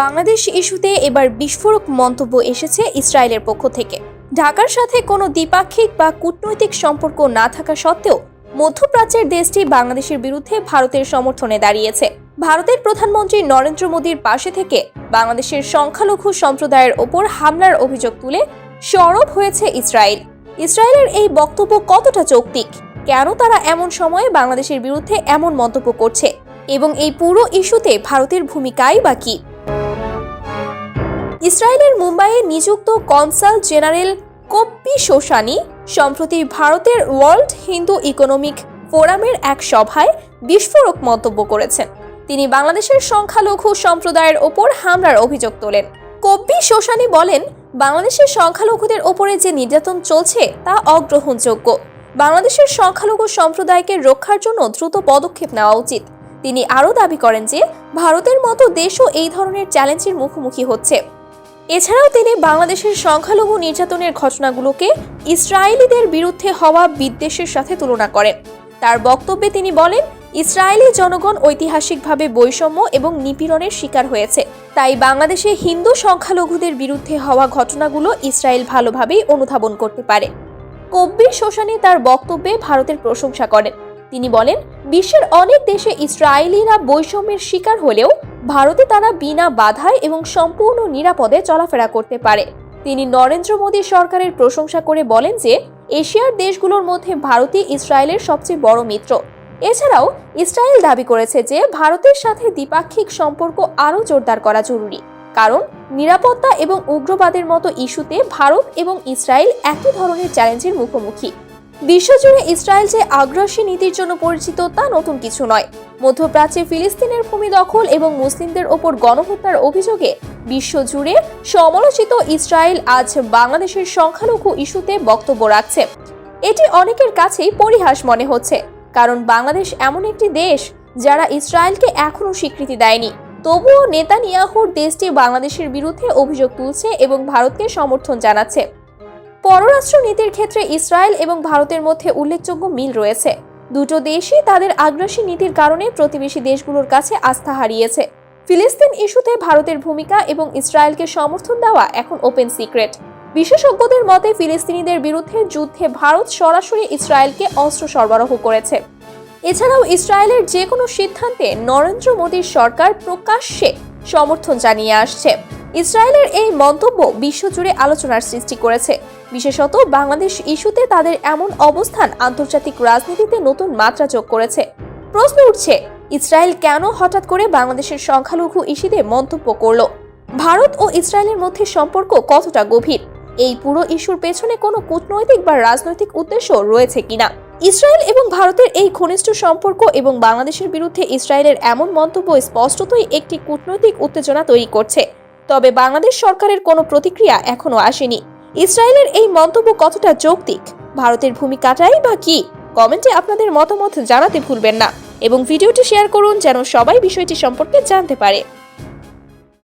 বাংলাদেশ ইস্যুতে এবার বিস্ফোরক মন্তব্য এসেছে ইসরায়েলের পক্ষ থেকে। ঢাকার সাথে কোনো দ্বিপাক্ষিক বা কূটনৈতিক সম্পর্ক না থাকা সত্ত্বেও মধ্যপ্রাচ্যের দেশটি বাংলাদেশের বিরুদ্ধে ভারতের সমর্থনে দাঁড়িয়েছে। ভারতের প্রধানমন্ত্রী নরেন্দ্র মোদীর পাশে থেকে বাংলাদেশের সংখ্যালঘু সম্প্রদায়ের ওপর হামলার অভিযোগ তুলে সরব হয়েছে ইসরায়েল। ইসরায়েলের এই বক্তব্য কতটা যৌক্তিক? কেন তারা এমন সময়ে বাংলাদেশের বিরুদ্ধে এমন মন্তব্য করছে? এবং এই পুরো ইস্যুতে ভারতের ভূমিকাই বা কী? ইসরায়েলের মুম্বাইয়ে নিযুক্ত কনসাল জেনারেল কপ্পি শোশানি সম্প্রতি ভারতের ওয়ার্ল্ড হিন্দু ইকোনমিক ফোরামের এক সভায় বিস্ফোরক মন্তব্য করেছেন। তিনি বাংলাদেশের সংখ্যালঘু সম্প্রদায়ের ওপর হামলার অভিযোগ তোলেন। কব্বি শোশানি বলেন, বাংলাদেশের সংখ্যালঘুদের ওপরে যে নির্যাতন চলছে তা অগ্রহণযোগ্য। বাংলাদেশের সংখ্যালঘু সম্প্রদায়কে রক্ষার জন্য দ্রুত পদক্ষেপ নেওয়া উচিত। তিনি আরও দাবি করেন যে, ভারতের মতো দেশও এই ধরনের চ্যালেঞ্জের মুখোমুখি হচ্ছে। এছাড়াও তিনি বাংলাদেশের সংখ্যালঘু নির্যাতনের ঘটনাগুলোকে ইসরায়েলিদের বিরুদ্ধে হওয়া বিদ্বেষের সাথে তুলনা করেন। তার বক্তব্যে তিনি বলেন, ইসরায়েলি জনগণ ঐতিহাসিকভাবে বৈষম্য এবং নিপীড়নের শিকার হয়েছে। তাই বাংলাদেশে হিন্দু সংখ্যালঘুদের বিরুদ্ধে হওয়া ঘটনাগুলো ইসরায়েল ভালোভাবেই অনুধাবন করতে পারে। কব্বির শোষানি তার বক্তব্যে ভারতের প্রশংসা করেন। তিনি বলেন, বিশ্বের অনেক দেশে ইসরায়েলিরা বৈষম্যের শিকার হলেও ভারতে তারা বিনা বাধায় এবং সম্পূর্ণ নিরাপদে চলাফেরা করতে পারে। তিনি নরেন্দ্র মোদী সরকারের প্রশংসা করে বলেন যে, এশিয়ার দেশগুলোর মধ্যে ভারতই ইসরায়েলের সবচেয়ে বড় মিত্র। এছাড়াও, ইসরায়েল দাবি করেছে যে, ভারতের সাথে দ্বিপাক্ষিক সম্পর্ক আরও জোরদার করা জরুরি। কারণ, নিরাপত্তা এবং উগ্রবাদের মতো ইস্যুতে ভারত এবং ইসরায়েল একই ধরনের চ্যালেঞ্জের মুখোমুখি। বিশ্বজুড়ে ইসরায়েল যে আগ্রাসী নীতির জন্য পরিচিত তা নতুন কিছু নয়। মধ্যপ্রাচ্যে ফিলিস্তিনের ভূমি দখল এবং মুসলিমদের ওপর গণহত্যার অভিযোগে বিশ্বজুড়ে সমালোচিত ইসরায়েল আজ বাংলাদেশের সংখ্যালঘু ইস্যুতে বক্তব্য রাখছে। এটি অনেকের কাছেই পরিহাস মনে হচ্ছে, কারণ বাংলাদেশ এমন একটি দেশ যারা ইসরায়েলকে এখনও স্বীকৃতি দেয়নি। তবুও নেতানিয়াহুর দেশটি বাংলাদেশের বিরুদ্ধে অভিযোগ তুলছে এবং ভারতকে সমর্থন জানাচ্ছে। পররাষ্ট্র নীতির ক্ষেত্রে ইসরায়েল এবং ভারতের মধ্যে উল্লেখযোগ্য মিল রয়েছে। দুটো দেশই তাদের আগ্রাসী নীতির কারণে প্রতিবেশী দেশগুলোর কাছে আস্থা হারিয়েছে। ফিলিস্তিন ইস্যুতে ভারতের ভূমিকা এবং ইসরায়েলকে সমর্থন দেওয়া এখন ওপেন সিক্রেট। বিশেষজ্ঞদের মতে, ফিলিস্তিনিদের বিরুদ্ধে যুদ্ধে ভারত সরাসরি ইসরায়েলকে অস্ত্র সরবরাহ করেছে। এছাড়াও ইসরায়েলের যে কোনো সিদ্ধান্তে নরেন্দ্র মোদীর সরকার প্রকাশ্যে সমর্থন জানিয়ে আসছে। ইসরায়েলের এই মন্তব্য বিশ্বজুড়ে আলোচনার সৃষ্টি করেছে। বিশেষত বাংলাদেশ ইস্যুতে তাদের এমন অবস্থান আন্তর্জাতিক রাজনীতিতে নতুন মাত্রা যোগ করেছে। প্রশ্ন উঠছে, ইসরায়েল কেন হঠাৎ করে বাংলাদেশের সংখ্যালঘু ইস্যুতে মন্তব্য করল? ভারত ও ইসরায়েলের মধ্যে সম্পর্ক কতটা গভীর? এই পুরো ইস্যুর পেছনে কোনো কূটনৈতিক বা রাজনৈতিক উদ্দেশ্য রয়েছে কিনা? ইসরায়েল এবং ভারতের এই ঘনিষ্ঠ সম্পর্ক এবং বাংলাদেশের বিরুদ্ধে ইসরায়েলের এমন মন্তব্য স্পষ্টতই একটি কূটনৈতিক উত্তেজনা তৈরি করছে। তবে বাংলাদেশ সরকারের কোনো প্রতিক্রিয়া এখনও আসেনি। ইসরায়েলের এই মন্তব্য কতটা যৌক্তিক? ভারতের ভূমিকাটাই বা কি? কমেন্টে আপনাদের মতামত জানাতে ভুলবেন না। এবং ভিডিওটি শেয়ার করুন যেন সবাই বিষয়টি সম্পর্কে জানতে পারে।